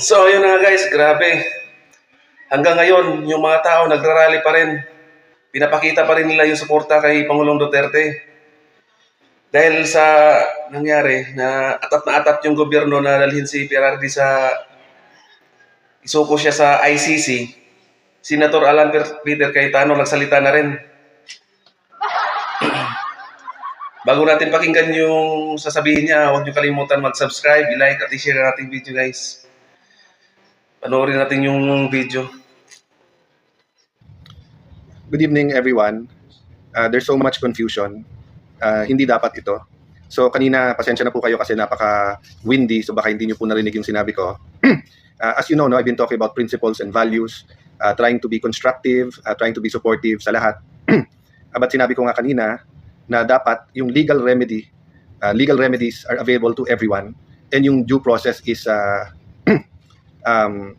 So, ayun na guys, grabe. Hanggang ngayon, yung mga tao nagrarally pa rin. Pinapakita pa rin nila yung suporta kay Pangulong Duterte. Dahil sa nangyari na atat na atat yung gobyerno na dalhin si PRRD sa isuko siya sa ICC, Senator Alan Peter Cayetano nagsalita na rin. Bago natin pakinggan yung sasabihin niya, huwag niyo kalimutan mag-subscribe, i-like at i-share natin video guys. Panoorin natin yung video. Good evening, everyone. Uh, there's so much confusion. Uh, hindi dapat ito. So kanina, pasensya na po kayo kasi napaka-windy, so baka hindi nyo po narinig yung sinabi ko. Uh, as you know, no, I've been talking about principles and values, uh, trying to be constructive, uh, trying to be supportive sa lahat. Uh, but sinabi ko nga kanina na dapat yung legal remedy, uh, legal remedies are available to everyone and yung due process is uh, um,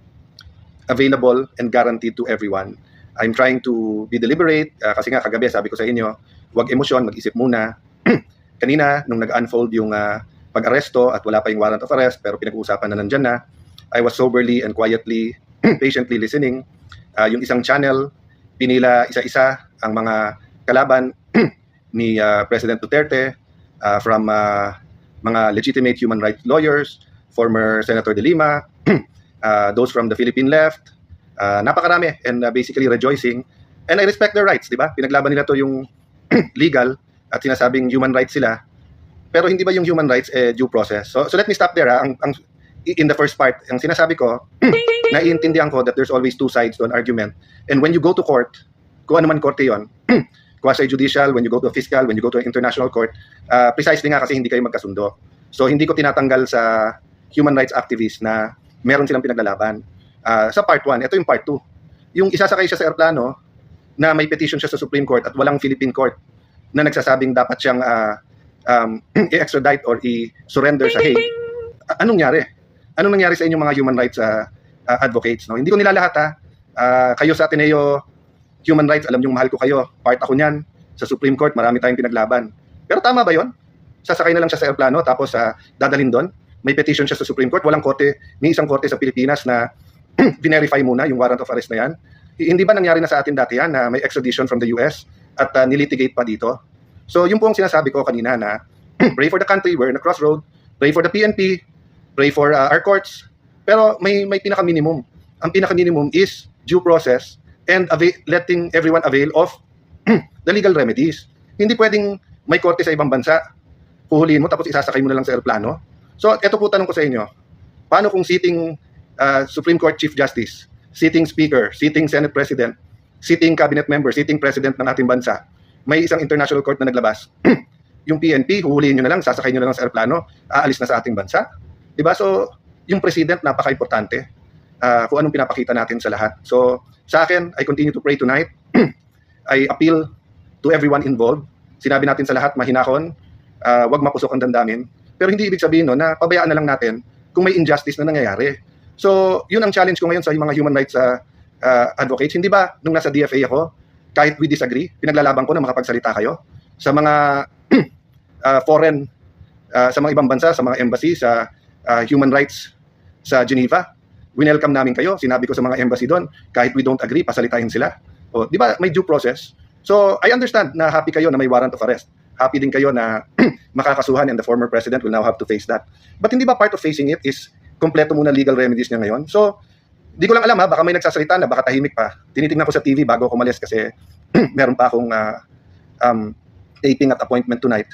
available and guaranteed to everyone. I'm trying to be deliberate uh, kasi nga kagabi sabi ko sa inyo, huwag emosyon, mag-isip muna. Kanina nung nag-unfold yung uh, pag-aresto at wala pa yung warrant of arrest pero pinag-uusapan na nandyan na, I was soberly and quietly, patiently listening. Uh, yung isang channel, pinila isa-isa ang mga kalaban ni uh, President Duterte uh, from uh, mga legitimate human rights lawyers, former Senator De Lima, uh, those from the Philippine left, uh, napakarami and uh, basically rejoicing. And I respect their rights, di ba? Pinaglaban nila to yung legal at sinasabing human rights sila. Pero hindi ba yung human rights eh, due process? So, so let me stop there. ah. Ang, ang, in the first part, ang sinasabi ko, naiintindihan ko that there's always two sides to an argument. And when you go to court, kung ano korte yon, quasi-judicial, when you go to a fiscal, when you go to an international court, uh, precisely nga kasi hindi kayo magkasundo. So hindi ko tinatanggal sa human rights activists na meron silang pinaglalaban. Uh, sa part 1, ito yung part 2. Yung isasakay siya sa aeroplano na may petition siya sa Supreme Court at walang Philippine court na nagsasabing dapat siyang uh, um, i-extradite or i-surrender sa Hague. Anong nangyari? Anong nangyari sa inyong mga human rights uh, uh, advocates? No? Hindi ko nilalahat ha. Uh, kayo sa Ateneo Human Rights, alam niyo mahal ko kayo. Part ako niyan. Sa Supreme Court, marami tayong pinaglaban. Pero tama ba yon? Sasakay na lang siya sa aeroplano tapos uh, dadalhin doon. May petition siya sa Supreme Court. Walang korte, ni isang korte sa Pilipinas na verify muna yung warrant of arrest na yan. Hindi ba nangyari na sa atin dati yan na may extradition from the US at uh, nilitigate pa dito? So yung po ang sinasabi ko kanina na pray for the country, we're in a crossroad, pray for the PNP, pray for uh, our courts. Pero may may pinaka-minimum. Ang pinaka-minimum is due process and avail, letting everyone avail of the legal remedies. Hindi pwedeng may korte sa ibang bansa, puhulihin mo tapos isasakay mo na lang sa aeroplano. So, eto po tanong ko sa inyo. Paano kung sitting uh, Supreme Court Chief Justice, sitting Speaker, sitting Senate President, sitting Cabinet Member, sitting President ng ating bansa, may isang international court na naglabas, yung PNP, huhulihin nyo na lang, sasakay nyo na lang sa aeroplano, aalis na sa ating bansa. Diba? So, yung President, napaka-importante uh, kung anong pinapakita natin sa lahat. So, sa akin, I continue to pray tonight. I appeal to everyone involved. Sinabi natin sa lahat, mahinahon, uh, wag mapusok ang damdamin. Pero hindi ibig sabihin no, na pabayaan na lang natin kung may injustice na nangyayari. So, yun ang challenge ko ngayon sa mga human rights uh, uh, advocates. Hindi ba, nung nasa DFA ako, kahit we disagree, pinaglalaban ko na makapagsalita kayo sa mga uh, foreign, uh, sa mga ibang bansa, sa mga embassy, sa uh, human rights sa Geneva. Winelcome namin kayo. Sinabi ko sa mga embassy doon, kahit we don't agree, pasalitain sila. O, di ba, may due process. So, I understand na happy kayo na may warrant of arrest. Happy din kayo na makakasuhan and the former president will now have to face that. But hindi ba part of facing it is kompleto muna legal remedies niya ngayon? So, di ko lang alam ha, baka may nagsasalita na, baka tahimik pa. Tinitingnan ko sa TV bago ako umalis kasi meron pa akong uh, um, taping at appointment tonight.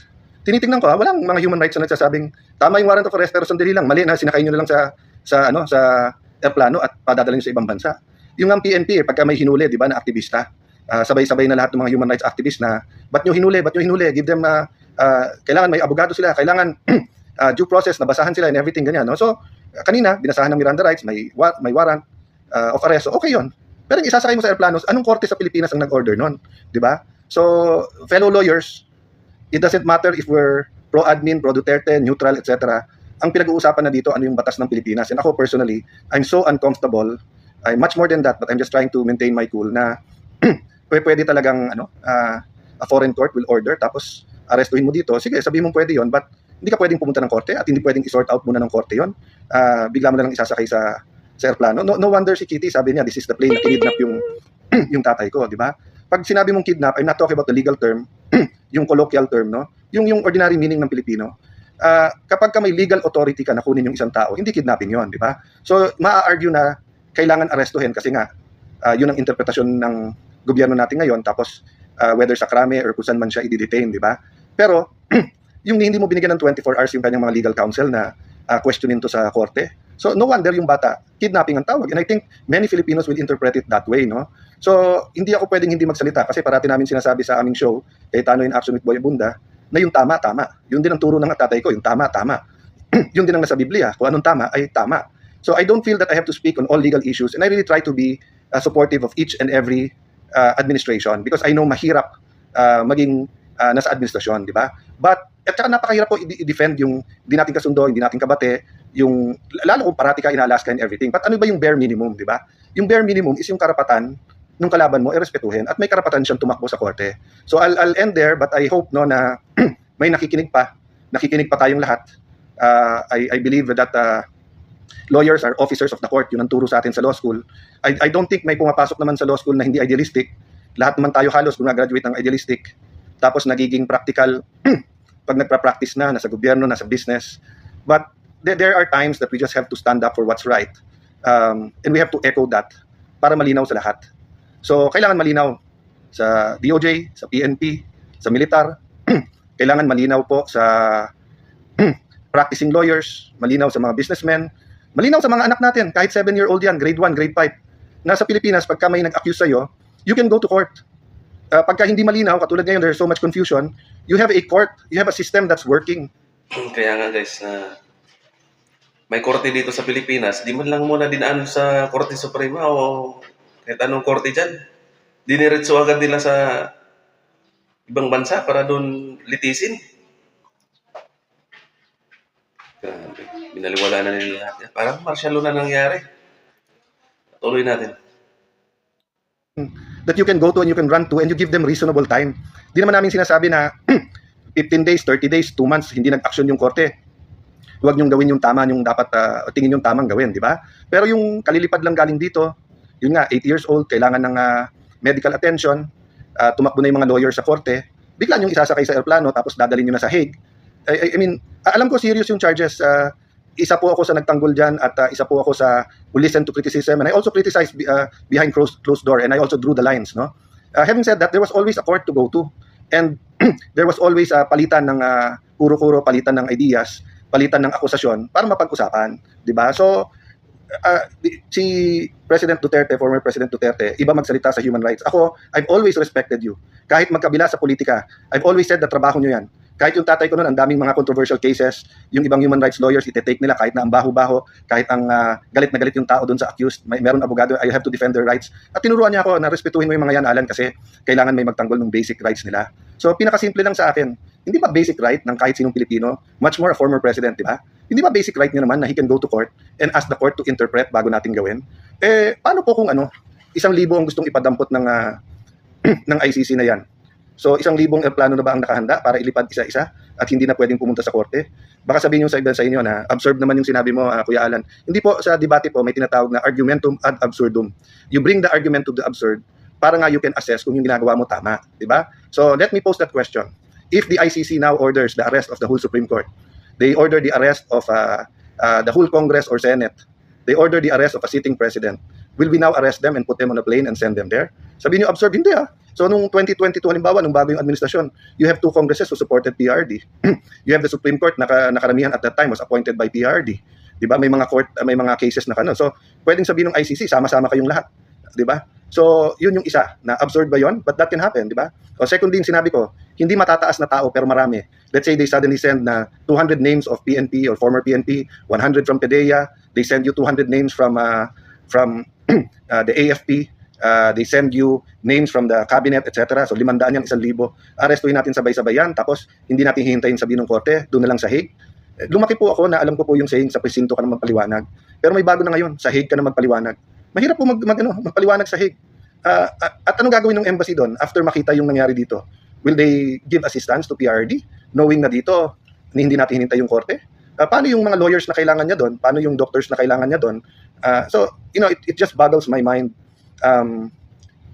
Tinitingnan ko ha, walang mga human rights na nagsasabing tama yung warrant of arrest pero sandali lang, mali na, sinakay nyo na lang sa, sa, ano, sa airplano at padadala nyo sa ibang bansa. Yung ang PNP, eh, pagka may hinuli, di ba, na aktivista, ah, sabay-sabay na lahat ng mga human rights activists na, ba't nyo hinuli, ba't nyo hinuli, give them, uh, kailangan may abogado sila, kailangan ah, due process, nabasahan sila and everything, ganyan. No? So, kanina, binasahan ng Miranda rights, may, wa- may warrant ah, of arrest, so okay yon Pero yung isasakay mo sa airplanos, anong korte sa Pilipinas ang nag-order nun? Di ba? So, fellow lawyers, it doesn't matter if we're pro-admin, pro-Duterte, neutral, etc. Ang pinag-uusapan na dito, ano yung batas ng Pilipinas. And ako personally, I'm so uncomfortable. I'm much more than that, but I'm just trying to maintain my cool na pwede, talagang ano, ah, a foreign court will order, tapos arrestuhin mo dito. Sige, sabihin mo pwede yon but hindi ka pwedeng pumunta ng korte at hindi pwedeng i-sort out muna ng korte yon. Ah, bigla mo na lang isasakay sa sa aeroplano. No, no wonder si Kitty sabi niya, this is the plane na kinidnap yung yung tatay ko, di ba? Pag sinabi mong kidnap, I'm not talking about the legal term, yung colloquial term, no? Yung yung ordinary meaning ng Pilipino. Ah, kapag ka may legal authority ka na kunin yung isang tao, hindi kidnapping yon, di ba? So, maa-argue na kailangan arestuhin kasi nga ah, yun ang interpretasyon ng gobyerno natin ngayon tapos ah, whether sa krame or kung saan man siya i-detain, di ba? Pero yung hindi mo binigyan ng 24 hours yung kanyang mga legal counsel na ah, questionin to sa korte. So no wonder yung bata, kidnapping ang tawag. And I think many Filipinos will interpret it that way, no? So hindi ako pwedeng hindi magsalita kasi parati namin sinasabi sa aming show, kay Tano in Action with Boy Bunda, na yung tama, tama. Yun din ang turo ng tatay ko, yung tama, tama. yun din ang nasa Biblia, kung anong tama ay tama. So I don't feel that I have to speak on all legal issues and I really try to be uh, supportive of each and every uh, administration because I know mahirap uh, maging uh, nasa administrasyon, di ba? But at saka napakahirap po i-defend yung hindi natin kasundo, hindi natin kabate, yung lalo kung parati ka in-Alaska and everything. But ano ba yung bare minimum, di ba? Yung bare minimum is yung karapatan nung kalaban mo, irespetuhin at may karapatan siyang tumakbo sa korte. So I'll, I'll end there but I hope no na may nakikinig pa, nakikinig pa tayong lahat. Uh, I, I believe that uh, lawyers are officers of the court, yun ang turo sa atin sa law school. I, I don't think may pumapasok naman sa law school na hindi idealistic. Lahat naman tayo halos graduate ng idealistic. Tapos nagiging practical pag nagpa-practice na, nasa gobyerno, nasa business. But there are times that we just have to stand up for what's right. Um, and we have to echo that para malinaw sa lahat. So, kailangan malinaw sa DOJ, sa PNP, sa militar. kailangan malinaw po sa practicing lawyers, malinaw sa mga businessmen, malinaw sa mga anak natin, kahit 7-year-old yan, grade 1, grade 5. Nasa Pilipinas, pagka may nag-accuse sa'yo, you can go to court. Uh, pagka hindi malinaw, katulad ngayon, there's so much confusion, you have a court, you have a system that's working. Kaya nga guys, na may korte dito sa Pilipinas, di man lang muna dinaan sa Korte Suprema o kahit anong korte dyan. Diniretso agad nila sa ibang bansa para doon litisin. Grabe. Binaliwala na nila lahat. Parang martial na nangyari. Tuloy natin. that you can go to and you can run to and you give them reasonable time. Di naman namin sinasabi na 15 days, 30 days, 2 months, hindi nag-action yung korte. Huwag niyong gawin yung tama, yung dapat ah, tingin yung tamang gawin, di ba? Pero yung kalilipad lang galing dito, yun nga, 8 years old, kailangan ng ah, medical attention, ah, tumakbo na yung mga lawyer sa korte, bigla yung isasakay sa aeroplano tapos dadalhin nyo na sa Hague. I, I- mean, ah, alam ko serious yung charges. ah, isa po ako sa nagtanggol dyan at ah, isa po ako sa who listen to criticism and I also criticize be- ah, behind closed, closed door and I also drew the lines, no? Uh, having said that, there was always a court to go to and there was always a palitan ng ah, kuro-kuro, palitan ng ideas, palitan ng akusasyon para mapag-usapan, 'di ba? So di- si President Duterte, former President Duterte, iba magsalita sa human rights. Ako, I've always respected you. Kahit magkabila sa politika, I've always said na trabaho nyo yan. Kahit yung tatay ko noon, ang daming mga controversial cases, yung ibang human rights lawyers, ite-take nila kahit na ang baho-baho, kahit ang ah, galit na galit yung tao doon sa accused, may meron abogado, I have to defend their rights. At tinuruan niya ako na respetuhin mo yung mga yan, Alan, kasi kailangan may magtanggol ng basic rights nila. So, pinakasimple lang sa akin, hindi ba basic right ng kahit sinong Pilipino, much more a former president, di ba? Hindi ba basic right niya naman na he can go to court and ask the court to interpret bago natin gawin? Eh, paano po kung ano, isang libo ang gustong ipadampot ng, ah, ng ICC na yan? So, isang libong plano na ba ang nakahanda para ilipad isa-isa at hindi na pwedeng pumunta sa korte? Baka sabihin nyo sa iba sa inyo na absurd naman yung sinabi mo, ah, Kuya Alan. Hindi po sa debate po may tinatawag na argumentum ad absurdum. You bring the argument to the absurd para nga you can assess kung yung ginagawa mo tama, di ba? So, let me pose that question. If the ICC now orders the arrest of the whole Supreme Court, they order the arrest of uh, uh, the whole Congress or Senate, they order the arrest of a sitting president, will we now arrest them and put them on a plane and send them there? Sabihin nyo, absurd, hindi ah. So, nung 2022, halimbawa, nung bago yung administrasyon, you have two Congresses who supported PRD. you have the Supreme Court, naka, nakaramihan at that time was appointed by PRD. Di ba? May mga court, may mga cases na kano. So, pwedeng sabihin ng ICC, sama-sama kayong lahat. Di ba? So, yun yung isa, na absurd ba yon? But that can happen, di ba? O second din, sinabi ko, hindi matataas na tao pero marami. Let's say they suddenly send na 200 names of PNP or former PNP, 100 from PDEA, they send you 200 names from uh, from uh, the AFP, uh, they send you names from the cabinet, etc. So, limandaan yan, isang libo. Arestuhin natin sabay-sabay yan, tapos hindi natin hihintayin sabihin ng korte, doon na lang sa Hague. Lumaki po ako na alam ko po yung saying sa presinto ka na magpaliwanag. Pero may bago na ngayon, sa Hague ka na magpaliwanag. Mahirap po mag, mag, ano, magpaliwanag sa Hague. Ah, at, at anong gagawin ng embassy doon after makita yung nangyari dito? Will they give assistance to PRD knowing na dito hindi natin hinintay yung korte? Ah, paano yung mga lawyers na kailangan niya doon? Paano yung doctors na kailangan niya doon? Ah, so, you know, it, it just boggles my mind um,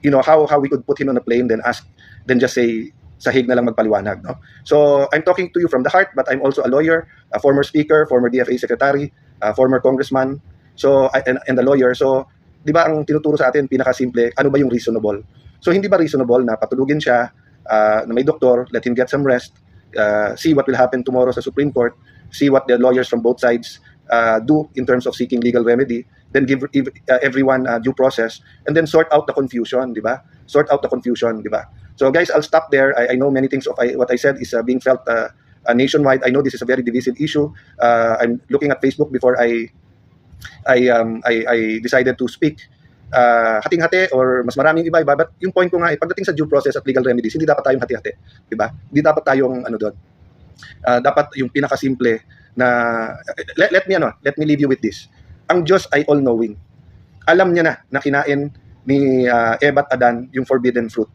you know, how how we could put him on a plane then ask then just say sahig na lang magpaliwanag, no? So, I'm talking to you from the heart, but I'm also a lawyer, a former speaker, former DFA secretary, a former congressman, so and, and a lawyer. So, 'di ba ang tinuturo sa atin pinaka-simple, ano ba yung reasonable? So, hindi ba reasonable na patulugin siya ah, na may doktor, let him get some rest, uh, see what will happen tomorrow sa Supreme Court, see what the lawyers from both sides uh, do in terms of seeking legal remedy, then give uh, everyone uh, due process, and then sort out the confusion, di ba? Sort out the confusion, di ba? So guys, I'll stop there. I, I know many things of I, what I said is uh, being felt uh, uh, nationwide. I know this is a very divisive issue. Uh, I'm looking at Facebook before I I um I, I decided to speak uh, hating-hati or mas maraming iba-iba. But yung point ko nga, eh, pagdating sa due process at legal remedies, hindi dapat tayong hati-hati. Di ba? Hindi dapat tayong ano doon. Ah, dapat yung pinakasimple na let, let me ano, let me leave you with this. Ang Diyos ay all-knowing. Alam niya na na kinain ni ah, Eva at Adan yung forbidden fruit.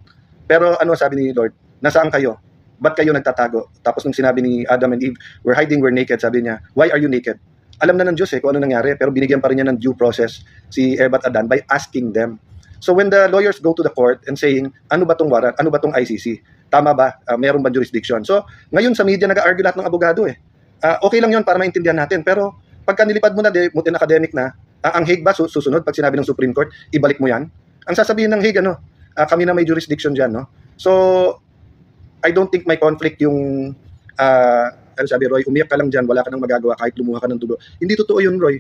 Pero ano sabi ni Lord? Nasaan kayo? Ba't kayo nagtatago? Tapos nung sinabi ni Adam and Eve, we're hiding, we're naked, sabi niya, why are you naked? Alam na ng Diyos eh kung ano nangyari, pero binigyan pa rin niya ng due process si Eva at Adan by asking them. So when the lawyers go to the court and saying, ano ba tong warrant? Ano ba tong ICC? Tama ba? Ah, meron ba jurisdiction? So ngayon sa media nag-argue lahat ng abogado eh. Ah, okay lang yon para maintindihan natin, pero pagka nilipad mo na, de, mutin academic na, ah, ang Hague ba su- susunod pag sinabi ng Supreme Court, ibalik mo yan? Ang sasabihin ng Hague, ano, ah, kami na may jurisdiction dyan, no? So, I don't think may conflict yung, ah, ano sabi, Roy, umiyak ka lang dyan, wala ka nang magagawa kahit lumuha ka ng dugo. Hindi totoo yun, Roy.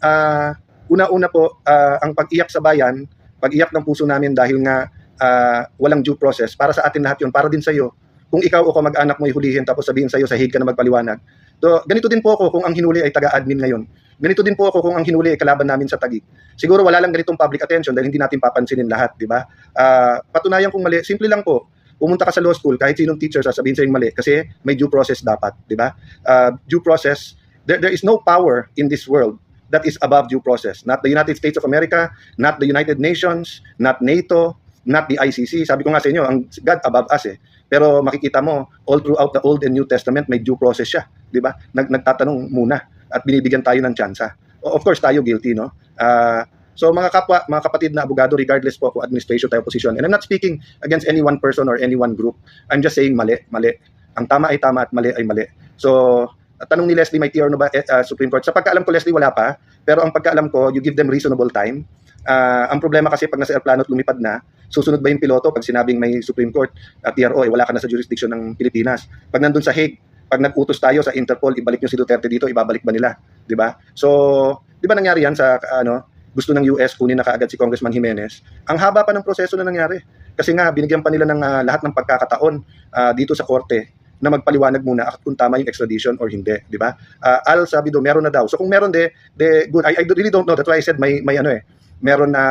Ah, una-una po, ah, ang pag-iyak sa bayan, pag-iyak ng puso namin dahil nga ah, walang due process, para sa atin lahat yun, para din sa'yo. Kung ikaw o kamag-anak mo ihulihin tapos sabihin sa'yo, sahig ka na magpaliwanag. So, ganito din po ako kung ang hinuli ay taga-admin ngayon. Ganito din po ako kung ang hinuli ay kalaban namin sa tagig. Siguro wala lang ganitong public attention dahil hindi natin papansinin lahat, di ba? Ah, patunayan kung mali, simple lang po. Pumunta ka sa law school, kahit sinong teacher sasabihin sa'yo mali kasi may due process dapat, di ba? Ah, due process, there, there is no power in this world that is above due process. Not the United States of America, not the United Nations, not NATO, not the ICC. Sabi ko nga sa inyo, ang God above us eh. Pero makikita mo, all throughout the Old and New Testament, may due process siya. Di ba? Nag, nagtatanong muna at binibigyan tayo ng tsansa. Of course, tayo guilty, no? Ah, so mga kapwa, mga kapatid na abogado, regardless po kung administration tayo position, and I'm not speaking against any one person or any one group. I'm just saying mali, mali. Ang tama ay tama at mali ay mali. So, tanong ni Leslie, may TR ba ah, Supreme Court? Sa pagkaalam ko, Leslie, wala pa. Pero ang pagkaalam ko, you give them reasonable time. Ah, ang problema kasi pag nasa aeroplano at lumipad na, susunod ba yung piloto pag sinabing may Supreme Court at TRO, eh, wala ka na sa jurisdiction ng Pilipinas. Pag nandun sa Hague, pag nag-utos tayo sa Interpol, ibalik nyo si Duterte dito, ibabalik ba nila? Di ba? So, di ba nangyari yan sa, ano, gusto ng US kunin na kaagad si Congressman Jimenez? Ang haba pa ng proseso na nangyari. Kasi nga, binigyan pa nila ng ah, lahat ng pagkakataon ah, dito sa korte na magpaliwanag muna kung tama yung extradition or hindi, di ba? Ah, Al sabi do meron na daw. So kung meron de, de good. I, I really don't know. That's why I said may may ano eh. Meron na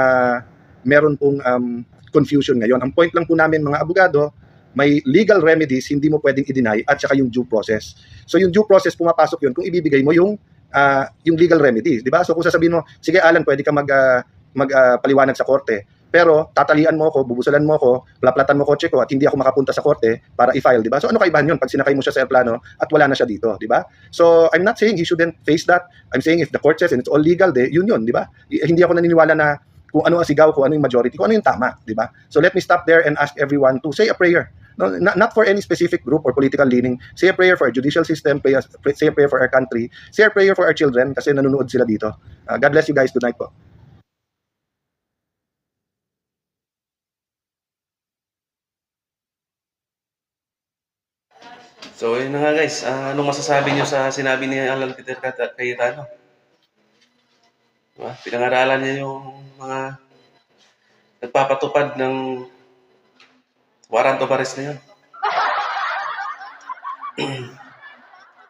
meron pong um, confusion ngayon. Ang point lang po namin mga abogado, may legal remedies hindi mo pwedeng i-deny at saka yung due process. So yung due process pumapasok yun kung ibibigay mo yung ah, yung legal remedies, di ba? So kung sasabihin mo, sige Alan, pwede ka mag ah, mag ah, paliwanag sa korte. Pero tatalian mo ako, bubusalan mo ako, plaplatan mo kotse ko at hindi ako makapunta sa korte para i-file, di ba? So ano kaibahan yun pag sinakay mo siya sa aeroplano at wala na siya dito, di ba? So I'm not saying he shouldn't face that. I'm saying if the court says and it's all legal, de, yun yun, di ba? Hindi ako naniniwala na kung ano ang sigaw, kung ano yung majority, kung ano yung tama, di ba? So let me stop there and ask everyone to say a prayer. No, not, not for any specific group or political leaning. Say a prayer for our judicial system, pray, say a prayer for our country, say a prayer for our children kasi nanonood sila dito. Uh, God bless you guys. Good night po. So, yun nga guys. Ah, anong masasabi niyo sa sinabi ni Alan Peter Cayetano? Diba? Pinangaralan niya yung mga nagpapatupad ng warrant of arrest na yun.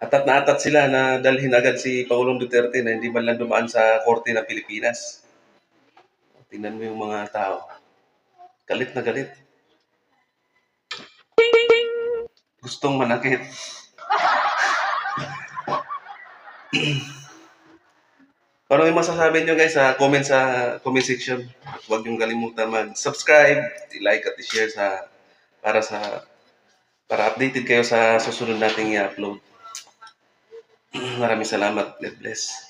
atat na atat sila na dalhin agad si Pangulong Duterte na hindi man lang dumaan sa korte ng Pilipinas. Tingnan mo yung mga tao. Galit na galit. Gustong manakit. Paano yung masasabi nyo guys sa comment sa comment section? Huwag yung kalimutan mag-subscribe, i-like at i-share sa para sa para updated kayo sa susunod nating i-upload. Maraming salamat. God bless.